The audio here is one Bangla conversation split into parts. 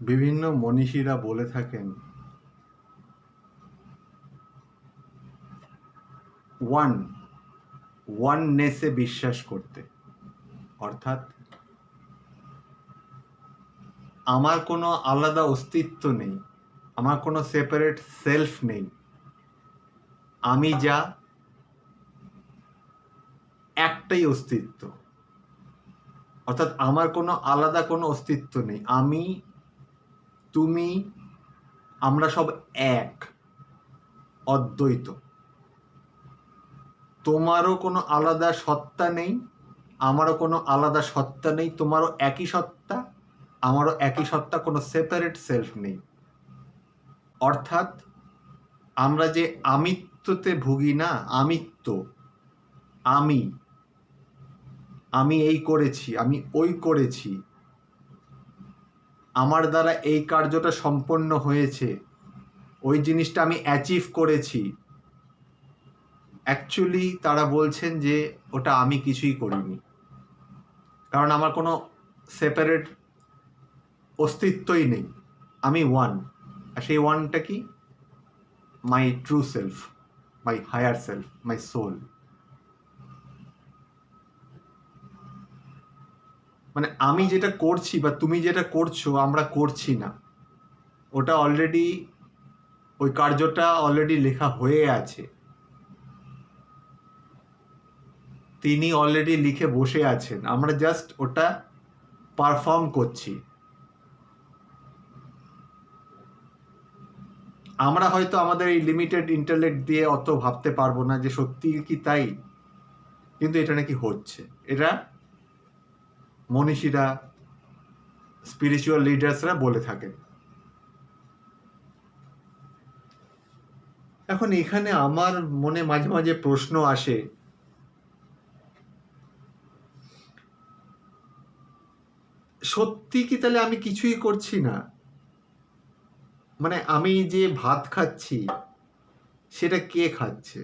বিভিন্ন মনীষীরা বলে থাকেন, ওয়ান, ওয়াননেসে বিশ্বাস করতে। অর্থাৎ, আমার কোনো আলাদা অস্তিত্ব নেই, আমার কোনো সেপারেট সেলফ নেই। আমি যা, একটাই অস্তিত্ব। অর্থাৎ, আমার কোনো আলাদা কোনো অস্তিত্ব নেই। আমি তুমি, আমরা সব এক, অদ্বৈত। তোমারও কোনো আলাদা সত্তা নেই, আমারও কোনো আলাদা সত্তা নেই, তোমারও একই সত্তা, আমারও একই সত্তা, কোনো সেপারেট সেলফ নেই। অর্থাৎ, আমরা যে আমিত্বতে ভুগি না, আমিত্ব, আমি আমি এই করেছি, আমি ওই করেছি আমার দ্বারা এই কার্যটা সম্পন্ন হয়েছে। ওই জিনিসটা আমি অ্যাচিভ করেছি। অ্যাকচুয়ালি তারা বলছেন যে ওটা আমি কিছুই করিনি। কারণ আমার কোনো সেপারেট অস্তিত্বই নেই। আমি ওয়ান আর সেই ওয়ানটা কি? My true self my higher self my soul মানে আমি যেটা করছি বা তুমি যেটা করছ, আমরা করছি না। ওটা অলরেডি ওই কার্যটা অলরেডি লেখা হয়ে আছে। তিনি অলরেডি লিখে বসে আছেন। আমরা জাস্ট ওটা পারফর্ম করছি। আমরা হয়তো আমাদের এই লিমিটেড ইন্টারলেক্ট দিয়ে অত ভাবতে পারব না যে সত্যি কি তাই। কিন্তু এটা নাকি হচ্ছে। এটা মনীষীরা স্পিরিচুয়াল লিডার্সরা বলে থাকেন। এখন এখানে আমার মনে মাঝে মাঝে প্রশ্ন আসে, সত্যি কি তাহলে আমি কিছুই করছি না? মানে আমি যে ভাত খাচ্ছি, সেটা কে খাচ্ছে?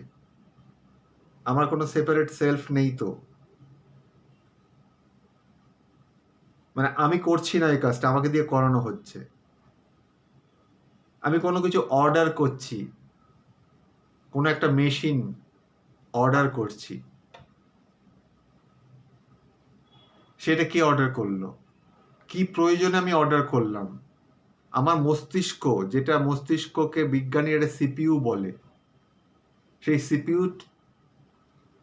আমার কোনো সেপারেট সেলফ নেই তো। মানে আমি করছি না এই কাজটা, আমাকে দিয়ে করানো হচ্ছে। আমি কোনো কিছু অর্ডার করছি। কোনো একটা মেশিন অর্ডার করছি। সেটা কে অর্ডার করল? কি প্রয়োজনে আমি অর্ডার করলাম? আমার মস্তিষ্ক, যেটা মস্তিষ্ককে বিজ্ঞানীরা সিপিইউ বলে, সেই সিপিইউ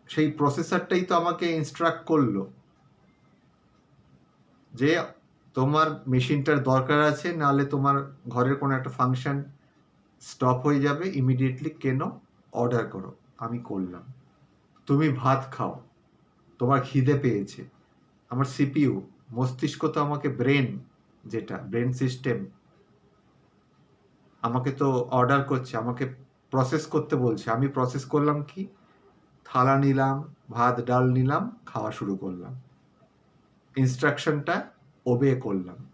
সেই প্রসেসরটাই তো আমাকে ইনস্ট্রাক্ট করল। যে তোমার মেশিনটার দরকার আছে, নাহলে তোমার ঘরের কোনো একটা ফাংশন স্টপ হয়ে যাবে ইমিডিয়েটলি কেন? অর্ডার করো। আমি করলাম। তুমি ভাত খাও। তোমার খিদে পেয়েছে। আমার সিপিইউ মস্তিষ্ক তো আমাকে ব্রেন যেটা ব্রেন সিস্টেম আমাকে তো অর্ডার করছে, আমাকে প্রসেস করতে বলছে। আমি প্রসেস করলাম কি? থালা নিলাম, ভাত, ডাল নিলাম, খাওয়া শুরু করলাম। ইনস্ট্রাকশনটা ওবে করলাম।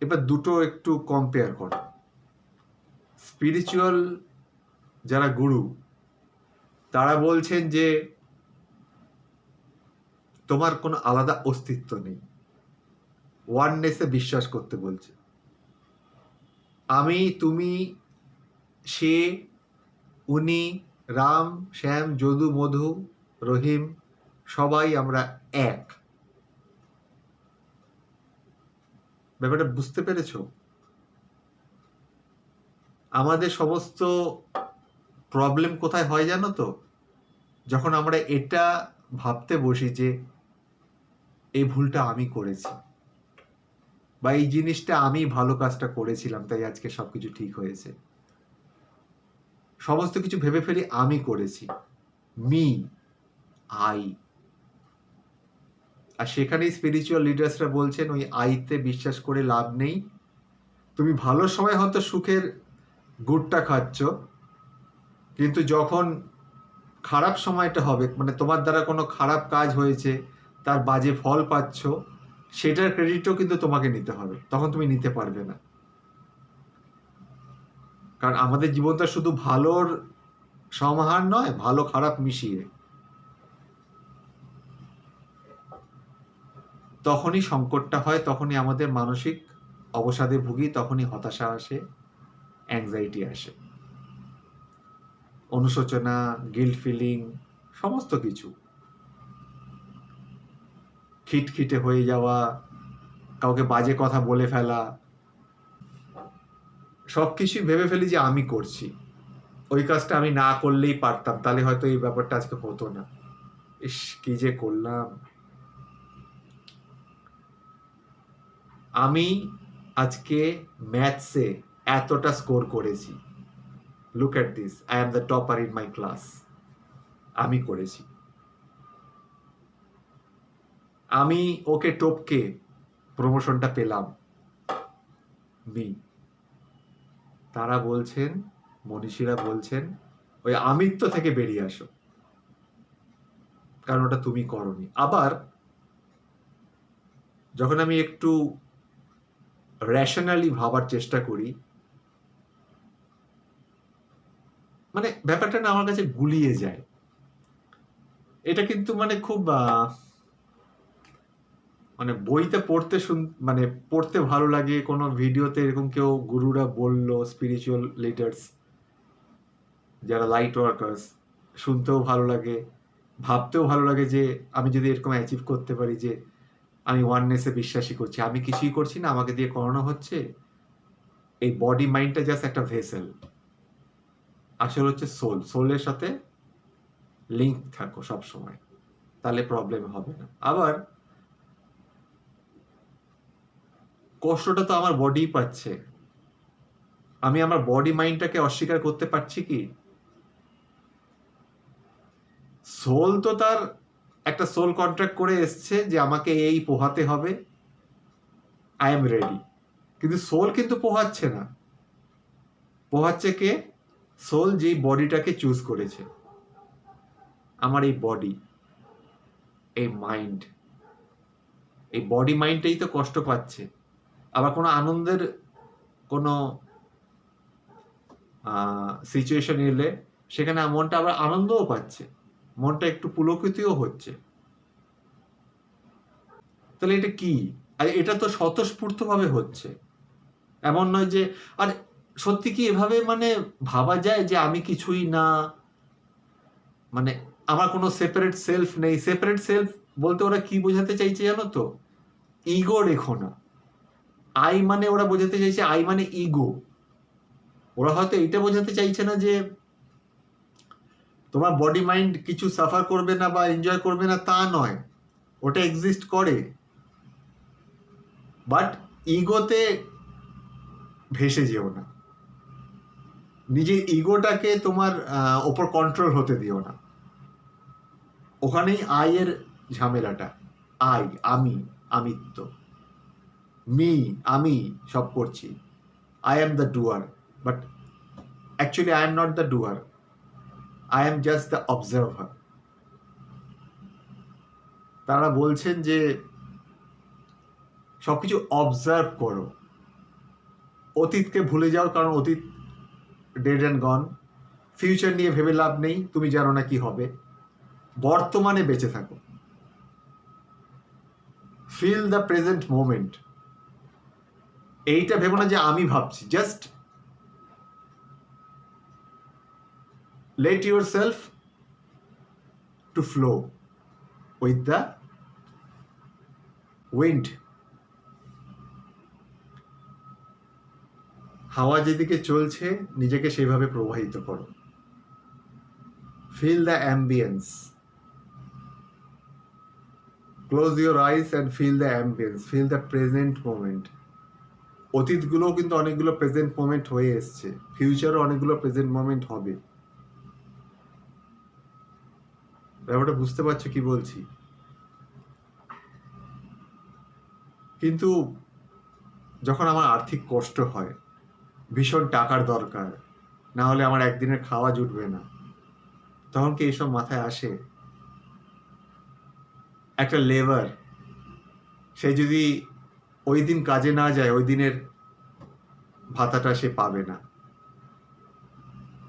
এবার দুটো একটু কম্পেয়ার করো। স্পিরিচুয়াল যারা গুরু তারা বলছেন যে, তোমার কোনো আলাদা অস্তিত্ব নেই। ওয়াননেসে বিশ্বাস করতে বলছে। আমি, তুমি, সে, উনি, রাম, শ্যাম, যদু, মধু, রহিম সবাই আমরা এক। ব্যাপারটা বুঝতে পেরেছ? আমাদের সমস্ত প্রবলেম কোথায় হয় জানো তো? যখন আমরা এটা ভাবতে বসি যে এই ভুলটা আমি করেছি বা এই জিনিসটা আমি ভালো কাজটা করেছিলাম, তাই আজকে সবকিছু ঠিক হয়েছে। সমস্ত কিছু ভেবে ফেলি আমি করেছি। মি, আই আর সেখানেই স্পিরিচুয়াল লিডার্সরা বলছেন, ওই আইতে বিশ্বাস করে লাভ নেই। তুমি ভালো সময় হয়তো সুখের গুড়টা খাচ্ছ, কিন্তু যখন খারাপ সময়টা হবে মানে তোমার দ্বারা কোনো খারাপ কাজ হয়েছে, তার বাজে ফল পাচ্ছ, সেটার ক্রেডিটও কিন্তু তোমাকে নিতে হবে। তখন তুমি নিতে পারবে না। কারণ আমাদের জীবনটা শুধু ভালোর সমাহার নয়, ভালো খারাপ মিশিয়ে। তখনই সংকটটা হয়, তখনই আমাদের মানসিক অবসাদে ভুগি, তখনই হতাশা আসে অ্যাংজাইটি আসে। অনুশোচনা গিল্ড ফিলিং সমস্ত কিছু। খিটখিটে হয়ে যাওয়া, কাউকে বাজে কথা বলে ফেলা সব কিছুই ভেবে ফেলি যে আমি করছি। ওই কাজটা আমি না করলেই পারতাম, তাহলে হয়তো এই ব্যাপারটা আজকে হতো না। ইস, কি যে করলাম। আমি আজকে ম্যাথসে এতটা স্কোর করেছি। Look at this I am the topper in my class আমি করেছি। আমি ওকে টপকে প্রমোশনটা পেলাম। মি। তারা বলছেন, মনীষীরা বলছেন, ওই আমিত্ব থেকে বেরিয়ে আসো। কারণ ওটা তুমি করনি। আবার যখন আমি একটু রেশনালি ভাবার চেষ্টা করি। মানে ব্যাপারটা না আমার কাছে গুলিয়ে যায়। এটা কিন্তু মানে খুব মানে বইতে পড়তে শুন মানে পড়তে ভালো লাগে। কোনো ভিডিওতে এরকম কেউ গুরুরা বলল স্পিরিচুয়াল লিডার্স যারা লাইট ওয়ার্কার্স শুনতেও ভালো লাগে। ভাবতেও ভালো লাগে যে আমি যদি এরকম অ্যাচিভ করতে পারি যে আমি ওয়াননেসে বিশ্বাসী করছি। আমি কিছুই করছি না, আমাকে দিয়ে করানো হচ্ছে? এই বডি মাইন্ডটা জাস্ট একটা ভেসেল আসলে হচ্ছে সোল সোলের সাথে লিঙ্ক থাকো সব সময় তাহলে প্রবলেম হবে না। আবার কষ্টটা তো আমার বডি পাচ্ছে। আমি আমার বডি মাইন্ডটাকে অস্বীকার করতে পারছি কি? সোল তো তার একটা সোল কন্ট্রাক্ট করে এসছে যে আমাকে এই পোহাতে হবে। আই এম রেডি কিন্তু সোল কিন্তু পোহাচ্ছে না। পোহাচ্ছে কে? সোল যেই বডিটাকে চুজ করেছে। আমার এই বডি এই মাইন্ড এই বডি মাইন্ডটাই তো কষ্ট পাচ্ছে। আবার কোনো আনন্দের কোনো সিচুয়েশন এলে সেখানে মনটা আবার আনন্দও পাচ্ছে। মনটা একটু পুলকিতও হচ্ছে। তাহলে এটা কি? আর এটা তো স্বতঃস্ফূর্তভাবে হচ্ছে। এমন নয় যে, আর সত্যি কি এভাবে মানে ভাবা যায় যে আমি কিছুই না? মানে আমার কোনো সেপারেট সেলফ নেই। সেপারেট সেলফ বলতে ওরা কি বোঝাতে চাইছে জানো তো? ইগো রেখো না। আই মানে ওরা বোঝাতে চাইছে আই মানে ইগো ওরা হয়তো এটা বোঝাতে চাইছে না যে তোমার বডি মাইন্ড কিছু সাফার করবে না বা এনজয় করবে না, তা নয়। ওটা এক্সিস্ট করে। বাট ইগোতে ভেসে যেও না। নিজের ইগোটাকে তোমার ওপর কন্ট্রোল হতে দিও না। ওখানেই আয়ের ঝামেলাটা। আই আমি, আমিত্ব। মি আমি, সব করছি। I am the doer but actually I am not the doer I am just the observer তারা বলছেন যে সবকিছু অবজার্ভ করো। অতীতকে ভুলে যাও কারণ অতীত ডেড অ্যান্ড গন ফিউচার নিয়ে ভেবে লাভ নেই, তুমি জানো না কি হবে। বর্তমানে বেঁচে থাকো। ফিল দ্য প্রেজেন্ট মোমেন্ট এইটা ভেবো না যে আমি ভাবছি just let yourself to flow with the wind. হাওয়া যেদিকে চলছে, নিজেকে সেভাবে প্রবাহিত করো। Feel the ambience close your eyes and feel the ambience feel the present moment অতীতগুলোও কিন্তু অনেকগুলো প্রেজেন্ট মোমেন্ট হয়ে এসছে। ফিউচারও অনেকগুলো প্রেজেন্ট মোমেন্ট হবে। ব্যাপারটা বুঝতে পারছ কি বলছি? কিন্তু যখন আমার আর্থিক কষ্ট হয়, ভীষণ টাকার দরকার, না হলে আমার একদিনের খাওয়া জুটবে না, তখন কি এইসব মাথায় আসে? একটা লেবার, সে যদি ওই দিন কাজে না যায়, ওই দিনের ভাতাটা সে পাবে না।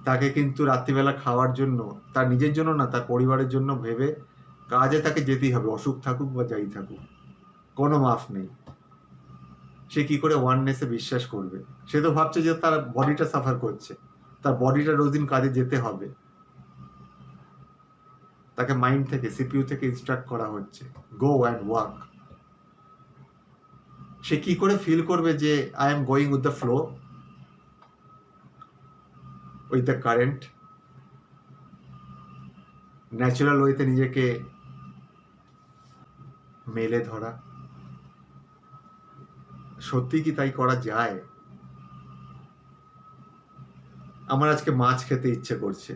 তাকে কিন্তু রাত্রিবেলা খাওয়ার জন্য, তার নিজের জন্য না, তার পরিবারের জন্য ভেবে কাজে তাকে যেতেই হবে, অসুখ থাকুক বা যাই থাকুক। কোনো মাফ নেই। সে কি করে ওয়াননেসে বিশ্বাস করবে? সে তো ভাবছে যে তার বডিটা সাফার করছে। তার বডিটা রোজ দিন কাজে যেতে হবে। তাকে মাইন্ড থেকে সিপিইউ থেকে ইনস্ট্রাক্ট করা হচ্ছে। গো অ্যান্ড ওয়ার্ক সে কি করে ফিল করবে যে I am going with the flow with the current natural ওয়েতে নিজেকে মেলে ধরা সত্যি কি তাই করা যায়? আমার আজকে মাছ খেতে ইচ্ছে করছে।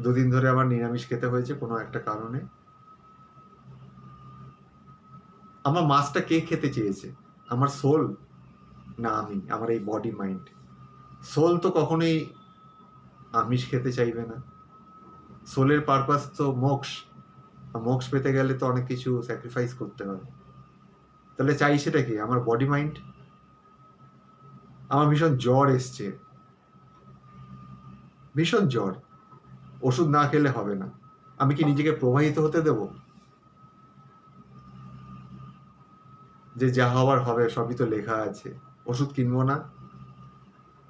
দুদিন ধরে আমার নিরামিষ খেতে হয়েছে কোনো একটা কারণে। আমার মাছটা কে খেতে চেয়েছে? আমার সোল না আমি, আমার এই বডি মাইন্ড সোল তো কখনোই আমিষ খেতে চাইবে না। সোলের পারপাস তো মোক্স আর মোক্স পেতে গেলে তো অনেক কিছু স্যাক্রিফাইস করতে হবে। তাহলে চাই সেটা কি? আমার বডি মাইন্ড আমার ভীষণ জ্বর এসছে। ভীষণ জ্বর। ওষুধ না খেলে হবে না। আমি কি নিজেকে প্রবাহিত হতে দেব? যে যা হওয়ার হবে, সবই তো লেখা আছে। ওষুধ কিনবো না।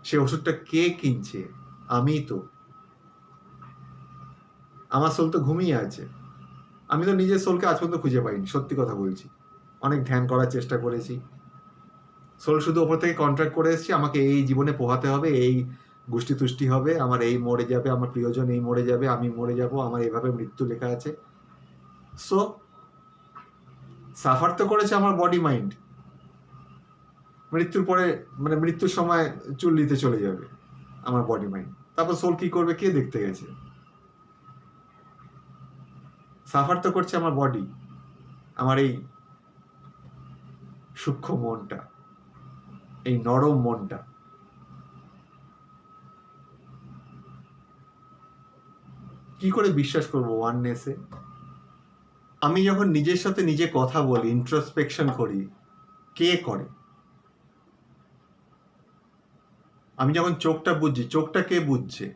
সে ওষুধটা কে কিনছে? আমি তো। আমার সোল তো ঘুমিয়ে আছে। আমি তো নিজের সোলকে আজ পর্যন্ত খুঁজে পাইনি, সত্যি কথা বলছি। অনেক ধ্যান করার চেষ্টা করেছি। সোল শুধু ওপর থেকে কন্ট্রাক্ট করে এসেছি, আমাকে এই জীবনে পোহাতে হবে, এই গোষ্ঠী তুষ্টি হবে, আমার এই মরে যাবে, আমার প্রিয়জন এই মরে যাবে, আমি মরে যাব, আমার এভাবে মৃত্যু লেখা আছে। সো সাফার তো করেছে আমার বডি মাইন্ড মৃত্যুর পরে মানে মৃত্যুর সময় চুল্লিতে চলে যাবে। আমার বডি মাইন্ড তারপর সোল কি করবে? কে দেখতে গেছে? সাফার তো করছে আমার বডি আমার এই সূক্ষ্ম মনটা, এই নরম মনটা। কি করে বিশ্বাস করব ওয়াননেসে আমি যখন নিজের সাথে নিজে কথা বলি ইন্ট্রোস্পেকশন করি, কে করে? আমি যখন চোখটা বুঝছি, চোখটা কে বুঝছে?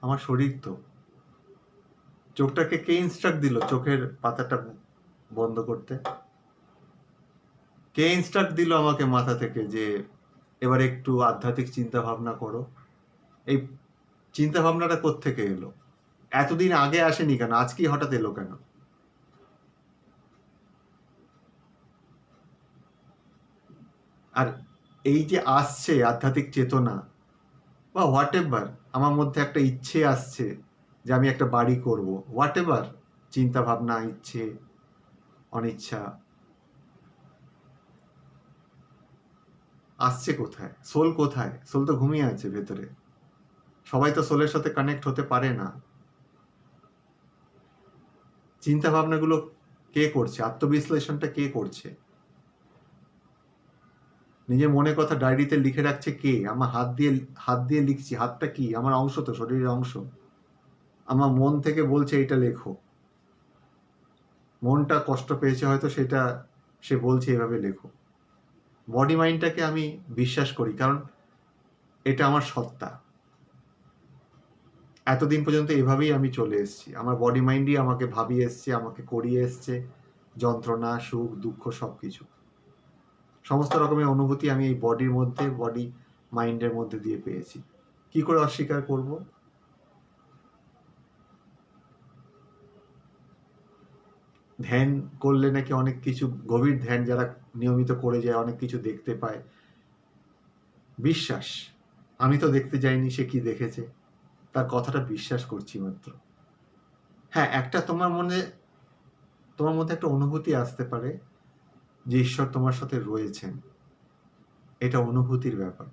আমার শরীর তো। চোখটাকে কে ইনস্ট্রাক্ট দিল চোখের পাতাটা বন্ধ করতে? কে ইনস্ট্রাক্ট দিল আমাকে মাথা থেকে যে, এবার একটু আধ্যাত্মিক চিন্তা ভাবনা করো? এই চিন্তা ভাবনাটা থেকে এলো? এতদিন আগে আসেনি কেন? আজকেই হঠাৎ এলো কেন? আর এই যে আসছে আধ্যাত্মিক চেতনা, বা হোয়াট এভার আমার মধ্যে একটা ইচ্ছে আসছে যে আমি একটা বাড়ি করব। হোয়াট এভার চিন্তা ভাবনা, ইচ্ছে, অনিচ্ছা। আসছে কোথায়? সোল কোথায়? সোল তো ঘুমিয়ে আছে ভেতরে। সবাই তো সোলের সাথে কানেক্ট হতে পারে না। চিন্তা ভাবনাগুলো কে করছে? আত্মবিশ্লেষণটা কে করছে? নিজের মনে কথা ডায়েরিতে লিখে রাখছে কে? আমার হাত দিয়ে হাত দিয়ে লিখছি। হাতটা কি? আমার অংশ তো, শরীরের অংশ। আমার মন থেকে বলছে, এটা লেখো। মনটা কষ্ট পেয়েছে হয়তো, সেটা সে বলছে, এভাবে লেখো। বডি মাইন্ডটাকে আমি বিশ্বাস করি, কারণ এটা আমার সত্তা। এতদিন পর্যন্ত এভাবেই আমি চলে এসেছি। আমার বডি মাইন্ডই আমাকে ভাবিয়ে এসছে, আমাকে করিয়ে এসছে। যন্ত্রণা, সুখ, দুঃখ সব কিছু সমস্ত রকমের অনুভূতি আমি এই বডির মধ্যে বডি মাইন্ডের মধ্যে দিয়ে পেয়েছি। কি করে অস্বীকার করব? ধ্যান করলে নাকি অনেক কিছু, গভীর ধ্যান যারা নিয়মিত করে যায়, অনেক কিছু দেখতে পায়। বিশ্বাস। আমি তো দেখতে যাইনি, সে কি দেখেছে? তার কথাটা বিশ্বাস করছি মাত্র। হ্যাঁ একটা তোমার মনে, তোমার মধ্যে একটা অনুভূতি আসতে পারে। যে ঈশ্বর তোমার সাথে রয়েছেন, এটা অনুভূতির ব্যাপার।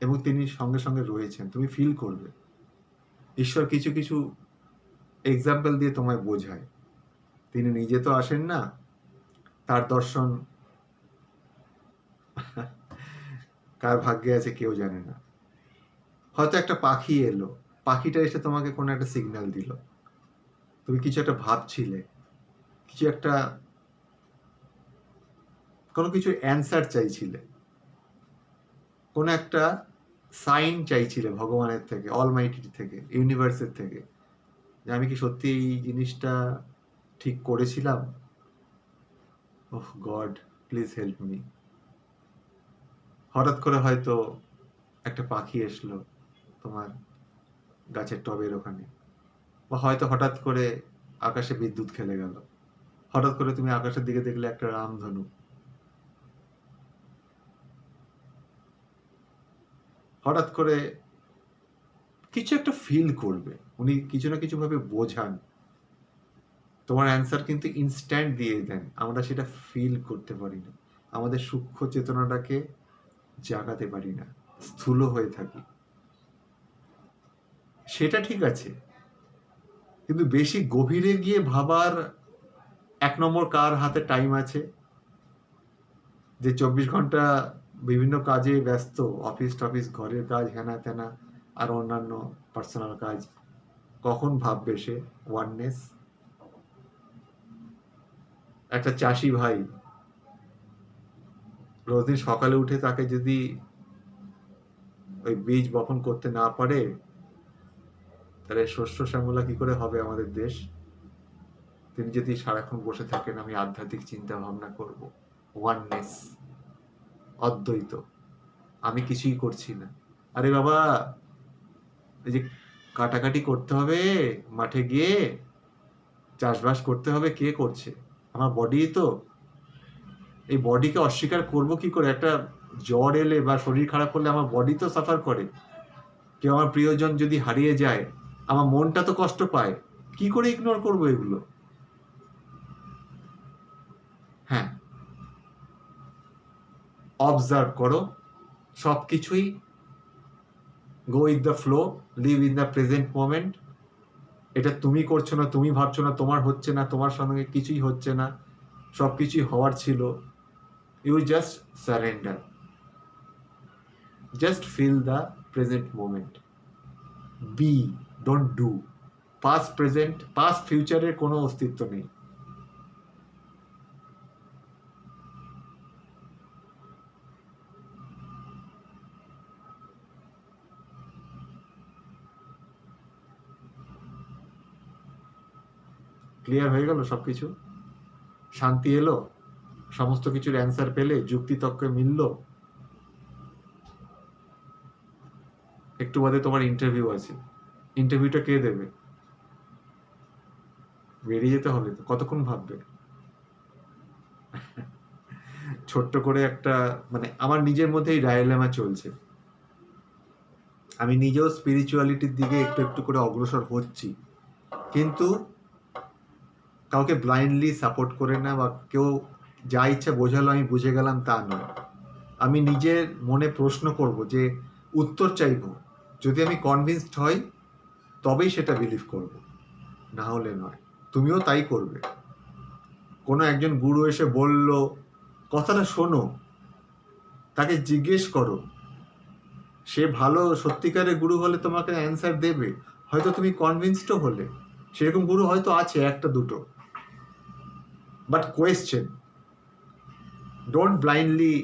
এবং তিনি সঙ্গে সঙ্গে রয়েছেন, তুমি ফিল করবে। ঈশ্বর কিছু কিছু এক্সাম্পল দিয়ে তোমায় বোঝায়। তিনি নিজে তো আসেন না, তার দর্শন কার ভাগ্যে আছে কেউ জানে না। হয়তো একটা পাখি এলো, পাখিটা এসে তোমাকে কোনো একটা সিগন্যাল দিল। তুমি কিছু একটা ভাবছিলে, কিছু একটা কোনো কিছু অ্যান্সার চাইছিলে। কোনো একটা সাইন চাইছিলে ভগবানের থেকে অলমাইটির থেকে ইউনিভার্সের থেকে, যে আমি কি সত্যি এই জিনিসটা ঠিক করেছিলাম? Oh god please help me হঠাৎ করে হয়তো একটা পাখি এসলো তোমার গাছের টবের ওখানে। বা হয়তো হঠাৎ করে আকাশে বিদ্যুৎ খেলে গেল। হঠাৎ করে তুমি আকাশের দিকে দেখলে একটা রামধনু। হঠাৎ করে কিছু একটা ফিল করবে। উনি কিছু না কিছু ভাবে বোঝান। তোমার অ্যান্সার কিন্তু ইনস্ট্যান্ট দিয়ে দেন। আমরা সেটা ফিল করতে পারি না। আমাদের সূক্ষ্ম চেতনাটাকে জাগাতে পারি না। স্থূল হয়ে থাকি। সেটা ঠিক আছে। কিন্তু বেশি গভীরে গিয়ে ভাবার এক নম্বর কার হাতে টাইম আছে? যে চব্বিশ ঘণ্টা বিভিন্ন কাজে ব্যস্ত অফিস টফিস, ঘরের কাজ হেনা তেনা আর অন্যান্য পার্সোনাল কাজ। কখন ভাববে সে? ওয়াননেস একটা চাষি ভাই রোজদিন সকালে উঠে তাকে যদি ওই বীজ বপন করতে না পারে, তাহলে শস্য শ্যামলা কি করে হবে আমাদের দেশ? তিনি যদি সারাক্ষণ বসে থাকেন, আমি আধ্যাত্মিক চিন্তা ভাবনা করব। ওয়াননেস অদ্বৈত। আমি কিছুই করছি না। আরে বাবা, এই যে কাটাকাটি করতে হবে, মাঠে গিয়ে চাষবাস করতে হবে, কে করছে? আমার বডি তো। এই বডিকে অস্বীকার করব কি করে? একটা জ্বর এলে বা শরীর খারাপ করলে আমার বডি তো সাফার করে। কেউ আমার প্রিয়জন যদি হারিয়ে যায়, আমার মনটা তো কষ্ট পায়। কি করে ইগনোর করব এগুলো হ্যাঁ অবজার্ভ করো সব কিছুই go with the flow live in the present moment এটা তুমি করছ না, তুমি ভাবছ না, তোমার হচ্ছে না, তোমার সঙ্গে কিছুই হচ্ছে না সব কিছুই হওয়ার ছিল। You just surrender just feel the present moment be don't do past present past ফিউচারের কোনো অস্তিত্ব নেই। ক্লিয়ার হয়ে গেল সব কিছু শান্তি এলো? সমস্ত কিছুর অ্যান্সার পেলে, যুক্তি তর্কে মিলল? একটু বাদে তোমার ইন্টারভিউ আছে। ইন্টারভিউটা কে দেবে? বেরিয়ে যেতে হবে কতক্ষণ ভাববে? ছোট্ট করে একটা মানে আমার নিজের মধ্যেই ডায়ালেমা চলছে। আমি নিজেও স্পিরিচুয়ালিটির দিকে একটু একটু করে অগ্রসর হচ্ছি। কিন্তু কাউকে ব্লাইন্ডলি সাপোর্ট করে না বা কেউ যা ইচ্ছা বোঝালো আমি বুঝে গেলাম তা নয়। আমি নিজের মনে প্রশ্ন করব যে উত্তর চাইব। যদি আমি কনভিন্সড হই, তবেই সেটা বিলিভ করব। না হলে নয়। তুমিও তাই করবে। কোনো একজন গুরু এসে বলল, কথাটা শোনো। তাকে জিজ্ঞেস করো। সে ভালো সত্যিকারের গুরু হলে তোমাকে অ্যান্সার দেবে। হয়তো তুমি কনভিন্সডও হলে। সেরকম গুরু হয়তো আছে, একটা দুটো। But question. Don't blindly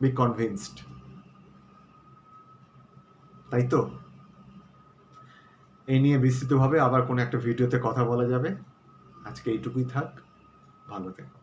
be convinced. তাই তো এই নিয়ে বিস্তৃতভাবে আবার কোনো একটা ভিডিওতে কথা বলা যাবে আজকে এইটুকুই থাক ভালো থেকো